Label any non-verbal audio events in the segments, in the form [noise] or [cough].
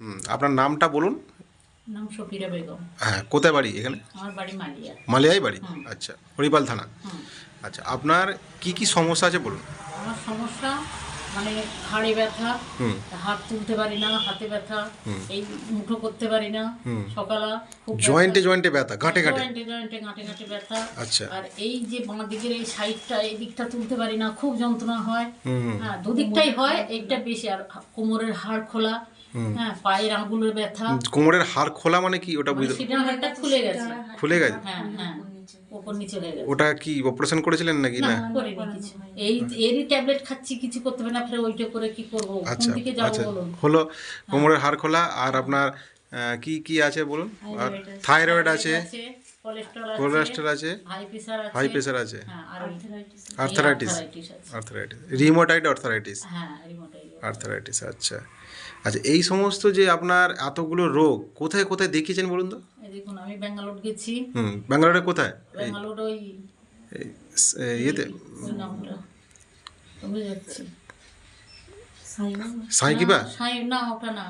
হুম আপনার নামটা বলুন। নাম সফিরা বেগম। হ্যাঁ কোথায় বাড়ি এখানে? আমার বাড়ি মালিয়া। মালিয়াই বাড়ি? আচ্ছা হরিপাল থানা। আচ্ছা আপনার কি কি সমস্যা আছে বলুন। আমার সমস্যা মানে ঘাড়ে ব্যথা হাত তুলতে পারি না হাতে ব্যথা। এই মুঠো করতে পারি না। সকালা জয়েন্টে জয়েন্টে ব্যথা গাঁটে গাঁটে জয়েন্টে জয়েন্টে গাঁটে গাঁটে ব্যথা। আচ্ছা। আর এই যে বাঁ দিকের এই সাইডটা এই দিকটা তুলতে পারি না খুব যন্ত্রণা হয়। হ্যাঁ দুদিকটাই হয় এইটা বেশি। আর কোমরের হাড় খোলা হ্যাঁ পায়ের আঙ্গুলের ব্যথা। কোমরের হাড় খোলা মানে কি? ওটা বুঝতে সেটা হাড়টা খুলে গেছে। খুলে গেছে? হ্যাঁ হ্যাঁ ওপর নিচে হয়ে গেছে। ওটা কি অপারেশন করেছিলেন নাকি? না না? করিনি কিছু। এই এরই ট্যাবলেট খাচ্ছি কিছু করতে পারি না ফের ওইটা করে কি করব? কোন আচ্ছা দিকে যাব আচ্ছা। বলুন? হলো কোমরের হাড় খোলা আর আপনার কি কি আছে বলুন? আর থাইরয়েড আছে। কোলেস্ট্রল আছে। হাই প্রেসার আছে হাই প্রেশার আছে। হ্যাঁ আর আর্থারাইটিস আর্থারাইটিস রিমোটাইড আর্থারাইটিস হ্যাঁ রিমোটাইড আর্থারাইটিস আচ্ছা। আচ্ছা এই সমস্ত যে আপনার এতগুলো রোগ কোথায় কোথায় দেখিয়েছেন বলুন তো? দেখুন আমি ব্যাঙ্গালোর গেছি। হুম ব্যাঙ্গালোরে কোথায়? ব্যাঙ্গালোর ওই ইয়েতে। সাইকিবা? না, সাই না ওটা না।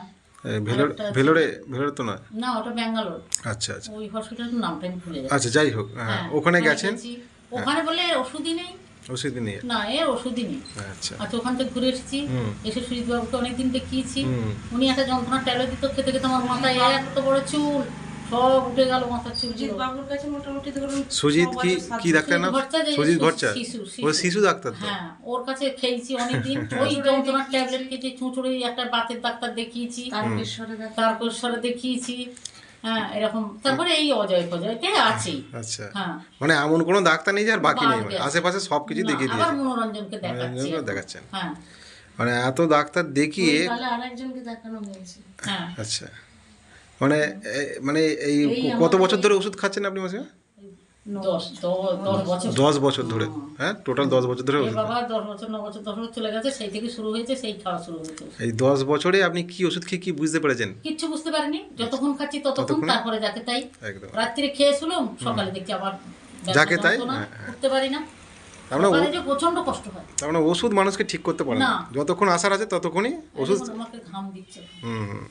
ভেলোর ভেলোরে ভেলোরে তো না না ওটা ব্যাঙ্গালোর। আচ্ছা আচ্ছা। ওই হসপিটালের নামটা আমি ভুলে যাচ্ছি। আচ্ছা যাই হোক হ্যাঁ ওখানে গেছেন? ওখানে বলে ওষুধই নেই। ওষুধ নিয়ে? না এর ওষুধই নেই। আচ্ছা। আচ্ছা ওখান থেকে ঘুরে এসেছি। এসে সুজিত বাবুকে অনেকদিন দেখিয়েছি। উনি একটা যন্ত্রণা ট্যাবলেট দিত খেতে খেতে আমার মাথায় এত বড় চুল সব উঠে গেল মাথার চুল। বাবুর কাছে মোটামুটি ধরুন সুজিত কি কি ডাক্তার নাম? সুজিত শিশু, ও শিশু। শিশু ডাক্তার তো? হ্যাঁ ওর কাছে খেয়েছি অনেকদিন। [laughs] ওই যন্ত্রণার ট্যাবলেট খেয়েছি চুঁচুড়ে একটা বাতের ডাক্তার দেখিয়েছি। তারকেশ্বরে তারকেশ্বরে দেখিয়েছি। হ্যাঁ এরকম। তারপরে এই অজয় ফজয়তে আছেই আচ্ছা। হ্যাঁ। মানে এমন কোনো ডাক্তার নেই যে আর বাকি নেই। আশেপাশে সব কিছু দেখিয়ে আবার মনোরঞ্জনকে দেখাচ্ছি। দেখাচ্ছেন। হ্যাঁ। মানে এত ডাক্তার দেখিয়ে আরেকজনকে দেখানো হয়েছে। হ্যাঁ। আচ্ছা। মানে এ- মানে এই এই কত বছর ধরে ওষুধ খাচ্ছেন আপনি মাসে দশ বছর। দশ বছর। ধরে হ্যাঁ? টোটাল দশ বছর ধরে বাবা দশ বছর ন বছর দশ বছর চলে গেছে সেই থেকে শুরু হয়েছে সেই খাওয়া শুরু হয়েছে। এই দশ বছরে আপনি কি ওষুধ খেয়ে কি বুঝতে পেরেছেন? কিচ্ছু বুঝতে পারিনি। যতক্ষণ খাচ্ছি ততক্ষণ? তারপরে যাকে তাই। একদম। রাত্রে খেয়ে শুলাম সকালে দেখছি আবার যাকে তাই? হ্যাঁ, হ্যাঁ। উঠতে পারি না। মানে প্রচণ্ড কষ্ট হয়। মানে ওষুধ মানুষকে ঠিক করতে পারে না। যতক্ষণ আসার আছে ততক্ষণই ওষুধ ঘাম দিচ্ছে। হুম হুম।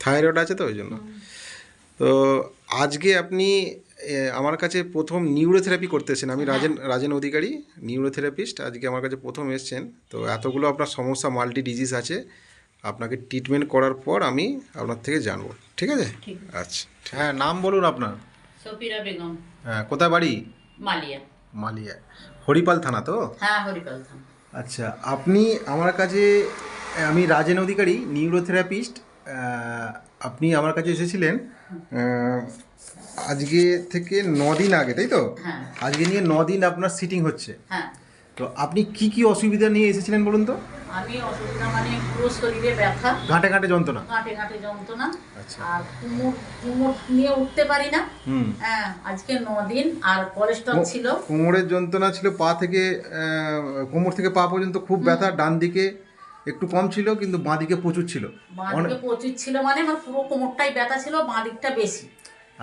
থাইরয়েড আছে তো ওই জন্য। তো আজকে আপনি আমার কাছে প্রথম নিউরোথেরাপি করতে এসেছেন। আমি রাজেন রাজেন অধিকারী নিউরোথেরাপিস্ট। আজকে আমার কাছে প্রথম এসছেন। তো এতগুলো আপনার সমস্যা মাল্টি ডিজিজ আছে। আপনাকে ট্রিটমেন্ট করার পর আমি আপনার থেকে জানব। ঠিক আছে? আচ্ছা। হ্যাঁ নাম বলুন আপনার। সফিরা বেগম। হ্যাঁ কোথায় বাড়ি? মালিয়া। মালিয়া। হরিপাল থানা তো? হ্যাঁ হরিপাল ধাম আচ্ছা আপনি আমার কাছে আমি রাজেন অধিকারী নিউরোথেরাপিস্ট আপনি আমার কাছে এসেছিলেন আজকে থেকে দিন আগে তাই তো? হ্যাঁ। আজকে নিয়ে দিন আপনার সিটিং হচ্ছে। হ্যাঁ। তো আপনি কি কি অসুবিধা নিয়ে এসেছিলেন বলুন তো? আমি অসুবিধা মানে পুরো শরীরে ব্যথা। ঘাটে ঘাটে যন্ত্রণা? গাঁটে গাঁটে যন্ত্রণা। আচ্ছা। আর কুমোর কুমোর নিয়ে উঠতে পারি না। হ্যাঁ আজকে দিন। আর কোলেস্ট্রল ছিল। কোমরের যন্ত্রণা ছিল পা থেকে কোমর থেকে পা পর্যন্ত খুব ব্যথা ডান দিকে একটু কম ছিল কিন্তু বাঁ দিকে প্রচুর ছিল। বাঁ দিকে প্রচুর ছিল মানে আমার পুরো কোমরটাই ব্যথা ছিল বাঁ দিকটা বেশি।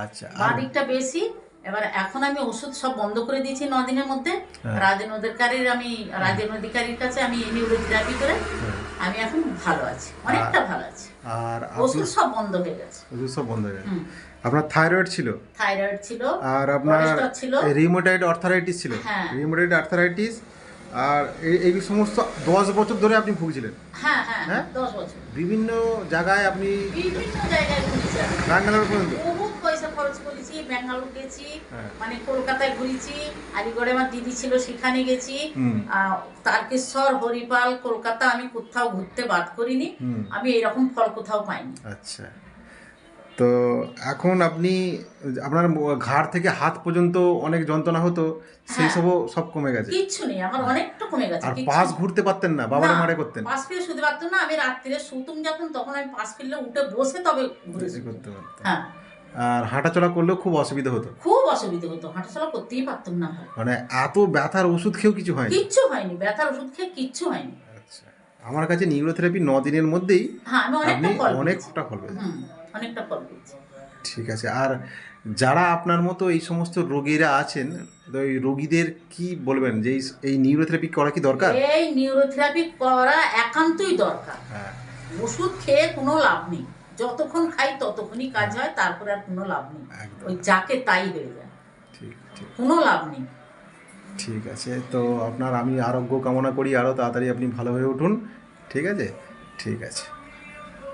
আচ্ছা বাঁ দিকটা বেশি। এবার এখন আমি ওষুধ সব বন্ধ করে দিয়েছি ন দিনের মধ্যে। হ্যাঁ। রাজেন অধিকারীর আমি রাজেন অধিকারীর কাছে আমি নিউরোথেরাপি করে আমি এখন ভালো আছি অনেকটা ভালো আছি। আর ওষুধ সব বন্ধ হয়ে গেছে। ওষুধ সব বন্ধ হয়ে গেছে। আপনার থাইরয়েড ছিল? থাইরয়েড ছিল আর আপনার রিমোটাইড আর্থারাইটিস ছিল? হ্যাঁ। রিমোটাইড আর্থারাইটিস আর এই- সমস্ত দশ বছর ধরে আপনি ভুগছিলেন? হ্যাঁ হ্যাঁ হ্যাঁ? দশ বছর। বিভিন্ন জায়গায় আপনি বিভিন্ন জায়গায় ঘুরেছি ব্যাঙ্গালোর পর্যন্ত? বহুত পয়সা খরচ করেছি ব্যাঙ্গালোর গেছি হ্যাঁ। মানে কলকাতায় ঘুরেছি আলিগড়ে আমার দিদি ছিল সেখানে গেছি। তারকেশ্বর হরিপাল কলকাতা আমি কোথাও ঘুরতে বাদ করিনি। আমি এরকম ফল কোথাও পাইনি। আচ্ছা। তো এখন আপনি আপনার ঘাড় থেকে হাত পর্যন্ত অনেক যন্ত্রণা হতো সেই হ্যাঁ। সবও সব কমে গেছে। কিচ্ছু নেই আমার অনেকটা কমে গেছে আর পাশ ঘুরতে পারতেন না বাবারে মারে করতেন। পাশ ফিরে শুতে পারতাম না আমি রাত্রিরে শুতুম যখন তখন আমি পাশ ফিরলে উঠে বসে তবে ঘুরে বেশি করতে পারতেন হ্যাঁ। আর হাঁটাচলা করলেও খুব অসুবিধা হতো। খুব অসুবিধা হতো হাঁটাচলা করতেই পারতাম না। মানে এত ব্যথার ওষুধ খেয়েও কিছু হয়নি? কিচ্ছু হয়নি ব্যথার ওষুধ খেয়ে কিচ্ছু হয়নি। আমার কাছে নিউরোথেরাপি ন দিনের মধ্যেই হ্যাঁ আপনি অনেকটা ফল পেয়েছি। অনেকটা ফল পেয়েছেন। অনেকটা ফল ঠিক আছে আর যারা আপনার মতো এই সমস্ত রোগীরা আছেন তো এই রোগীদের কি বলবেন যে এই- নিউরোথেরাপি করা কি দরকার? এই নিউরোথেরাপি করা একান্তই দরকার। হ্যাঁ। ওষুধ খেয়ে কোনো লাভ নেই। যতক্ষণ খাই ততক্ষণই কাজ হয়। তারপরে আর কোনো লাভ নেই। ওই যাকে তাই হয়ে যায়। ঠিক ঠিক। কোনো লাভ নেই। ঠিক আছে, তো আপনার আমি আরোগ্য কামনা করি আরও তাড়াতাড়ি আপনি ভালো হয়ে উঠুন, ঠিক আছে? ঠিক আছে।